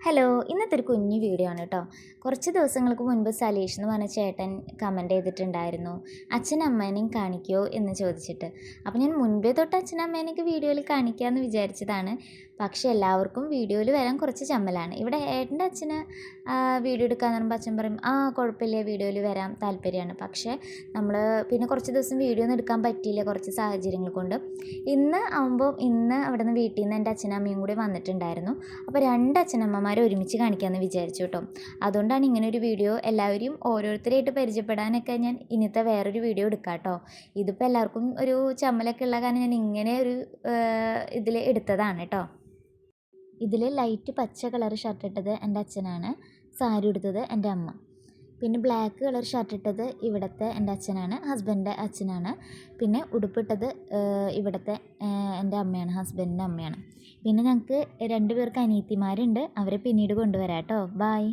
Hello ഇന്നത്തെ ഒരു കുഞ്ഞു വീഡിയോ ആണ് കേട്ടോ കുറച്ച് ദിവസങ്ങൾക്ക് മുൻപ് സലീഷ് എന്ന് പറഞ്ഞ ചേട്ടൻ കമന്റ് ചെയ്തിട്ടുണ്ടായിരുന്നു. അച്ഛനും അമ്മേനെയും കാണിക്കുമോ എന്ന് ചോദിച്ചിട്ട്. അപ്പോൾ ഞാൻ മുൻപേ തൊട്ട് അച്ഛനും അമ്മേനെയൊക്കെ വീഡിയോയിൽ കാണിക്കാമെന്ന് വിചാരിച്ചതാണ്. പക്ഷേ എല്ലാവർക്കും വീഡിയോയിൽ വരാൻ കുറച്ച് ചമ്മലാണ്. ഇവിടെ ഏട്ടന്റെ അച്ഛന് വീഡിയോ എടുക്കാന്ന് പറയുമ്പോൾ അച്ഛൻ പറയും ആ കുഴപ്പമില്ല വീഡിയോയിൽ വരാൻ താല്പര്യമാണ്. പക്ഷേ നമ്മൾ പിന്നെ കുറച്ച് ദിവസം വീഡിയോ ഒന്നും എടുക്കാൻ പറ്റിയില്ല കുറച്ച് സാഹചര്യങ്ങൾ കൊണ്ട്. ഇന്ന് ആകുമ്പോൾ ഇന്ന് അവിടെ നിന്ന് വീട്ടിൽ നിന്ന് എന്റെ അച്ഛനും അമ്മയും കൂടി വന്നിട്ടുണ്ടായിരുന്നു. അപ്പോൾ രണ്ട് അച്ഛനമ്മമാരെ ഒരുമിച്ച് കാണിക്കാമെന്ന് വിചാരിച്ചു കേട്ടോ അതുകൊണ്ടാണ് ഇങ്ങനൊരു വീഡിയോ എല്ലാവരെയും ഓരോരുത്തരായിട്ട് പരിചയപ്പെടാനൊക്കെ ഞാൻ ഇന്നത്തെ വേറൊരു വീഡിയോ എടുക്കാം കേട്ടോ ഇതിപ്പോൾ എല്ലാവർക്കും ഒരു ചമ്മലൊക്കെ ഉള്ള കാരണം ഞാൻ ഇങ്ങനെ ഒരു ഇതിൽ എടുത്തതാണ് കേട്ടോ ഇതിൽ ലൈറ്റ് പച്ച കളർ ഷർട്ട് ഇട്ടത് എന്റെ അച്ഛനാണ്. സാരി ഉടുത്തത് എന്റെ അമ്മ. പിന്നെ ബ്ലാക്ക് കളർ ഷർട്ട് ഇട്ടത് ഇവിടുത്തെ എന്റെ അച്ഛനാണ് ഹസ്ബൻഡിന്റെ അച്ഛനാണ്. പിന്നെ ഉടുപ്പിട്ടത് ഇവിടുത്തെ എന്റെ അമ്മയാണ് ഹസ്ബൻഡിന്റെ അമ്മയാണ്. പിന്നെ ഞങ്ങൾക്ക് രണ്ട് പേർക്ക് അനിയത്തിമാരുണ്ട് അവരെ പിന്നീട് കൊണ്ടുവരാം കേട്ടോ. ബായ്